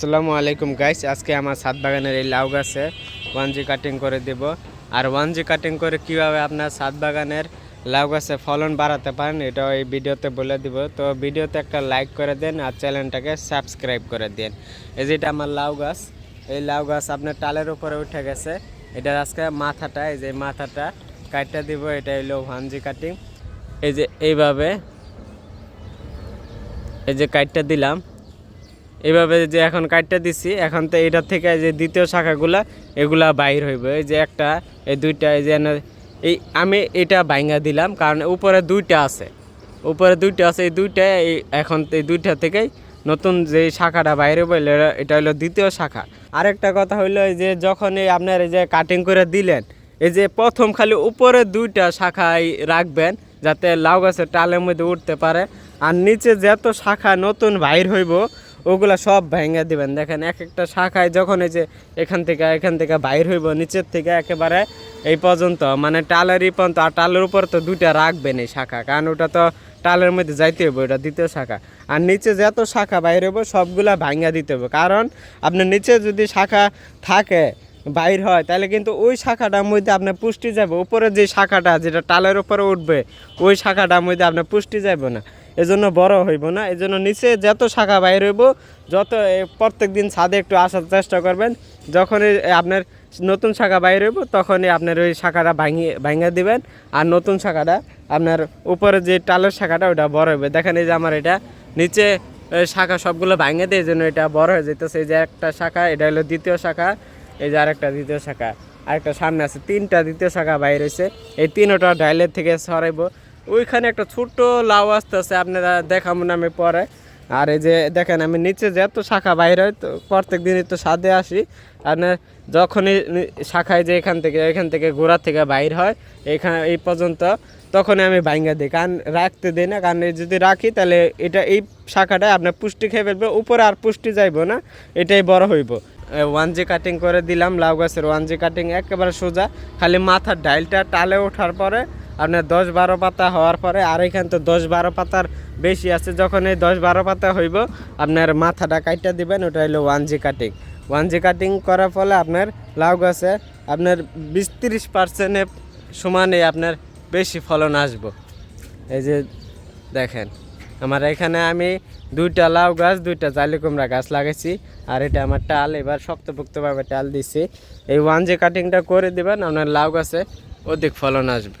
আসসালামু আলাইকুম গাইস আজকে আমার ছাদ বাগানের এই লাউ গাছে ওয়ান জি কাটিং করে দেব। আর ওয়ান জি কাটিং করে কীভাবে আপনার ছাদ বাগানের লাউ গাছে ফলন বাড়াতে পারেন, এটা এই ভিডিওতে বলে দিব। তো ভিডিওতে একটা লাইক করে দেন আর চ্যানেলটাকে সাবস্ক্রাইব করে দেন। এই যেটা আমার লাউ গাছ, এই লাউ গাছ আপনার টালের উপরে উঠে গেছে। এটা আজকে মাথাটা, এই যে মাথাটা কাটটা দিব, এটা হলো ওয়ান জি কাটিং এই যে এইভাবে এই যে কাটটা দিলাম। এভাবে যে এখন কাটটা দিছি, এখন তো এটার থেকে যে দ্বিতীয় শাখাগুলা, এগুলা বাইর হইব। এই যে একটা, এই দুইটা, এই যে এই আমি এটা বাইঙ্গা দিলাম, কারণ উপরে দুইটা আছে। উপরে দুইটা আছে, এই দুইটা, এই এখন এই দুইটা থেকেই নতুন যে শাখাটা বাইরে বললে এটা হলো দ্বিতীয় শাখা। আরেকটা কথা এই যে যখন এই আপনার এই যে কাটিং করে দিলেন, এই যে প্রথম খালি উপরে দুইটা শাখায় রাখবেন, যাতে লাউ গাছের টালের মধ্যে উঠতে পারে। আর নিচে যত শাখা নতুন বাইর হইব ওগুলা সব ভেঙে দিবেন। দেখেন এক একটা শাখায় যখন এই যে এখান থেকে এখান থেকে বাইর হইব, নিচের থেকে একেবারে এই পর্যন্ত মানে টালেরই পর্যন্ত, আর টালের উপর তো দুইটা রাখবেন এই শাখা, কারণ ওটা তো টালের মধ্যে যাইতে হবে ওটা দ্বিতীয় শাখা। আর নিচে যত শাখা বাইর হইব, সবগুলা ভাঙা দিতে হবে কারণ আপনার নিচে যদি শাখা থাকে, বাইর হয়, তাহলে কিন্তু ওই শাখাটার মধ্যে আপনার পুষ্টি যাবে উপরে যে শাখাটা যেটা টালের উপরে উঠবে, ওই শাখাটার মধ্যে আপনার পুষ্টি যাবে না। এজন্য বড় হইব না। এজন্য নিচে যত শাখা বাইর হইব, যত প্রত্যেক দিন ছাদে একটু আসার চেষ্টা করবেন। যখনই আপনার নতুন শাখা বাইর হইব, তখনই আপনার ওই শাখাটা ভাঙিয়ে ভাঙিয়ে দিবেন। আর নতুন শাখাটা আপনার উপরে যে টালের শাখাটা, ওটা বড় হইবে। দেখেন এই যে আমার এটা নিচে শাখা সবগুলো ভাঙে দেয় জন্য এটা বড় হয়ে যেতেছে এই যে একটা শাখা, এটা হলো দ্বিতীয় শাখা, এই যে আরেকটা দ্বিতীয় শাখা, আরেকটা সামনে আছে, তিনটা দ্বিতীয় শাখা বাইর হয়েছে এই তিনটা ডাইলের থেকে সরাইবো। ওইখানে একটা ছোট্ট লাউ আসতেছে, আপনারা দেখাবো না আমি পরে। আর এই যে দেখেন, আমি নিচে যত শাখা বাইরে হয় তো প্রত্যেক দিনই তো সাদে আসি। আপনার যখনই শাখায় যে এখান থেকে এখান থেকে গোড়া থেকে বাইর হয়, এখানে, এই পর্যন্ত, তখনই আমি ভাঙ্গা দিই। কারণ রাখতে দিই না, কারণ যদি রাখি, তাহলে এটা, এই শাখাটা আপনার পুষ্টি খেয়ে ফেলবে, উপরে আর পুষ্টি যাইবো না, এটাই বড় হইব। ওয়ান জি কাটিং করে দিলাম, লাউ গাছের ওয়ান জি কাটিং একেবারে সোজা, খালি মাথার ডাইলটা টালে ওঠার পরে আপনার দশ বারো পাতা হওয়ার পরে আর এখানে তো দশ বারো পাতার বেশি আছে। যখন এই দশ বারো পাতা হইব, আপনার মাথাটা কাইটা দিবেন, ওটা হলো one G cutting one G cutting করার ফলে আপনার লাউ গাছে আপনার বিশ তিরিশ পার্সেন্টের সমানে আপনার বেশি ফলন আসব। এই যে দেখেন, আমার এখানে আমি দুইটা লাউ গাছ, দুইটা জালি কুমড়া গাছ লাগাইছি, আর এটা আমার টাল, এবার শক্তপোক্তভাবে টাল দিছি। এই ওয়ান যে কাটিংটা করে দিবেন, আপনার লাউ গাছে অধিক ফলন আসবে।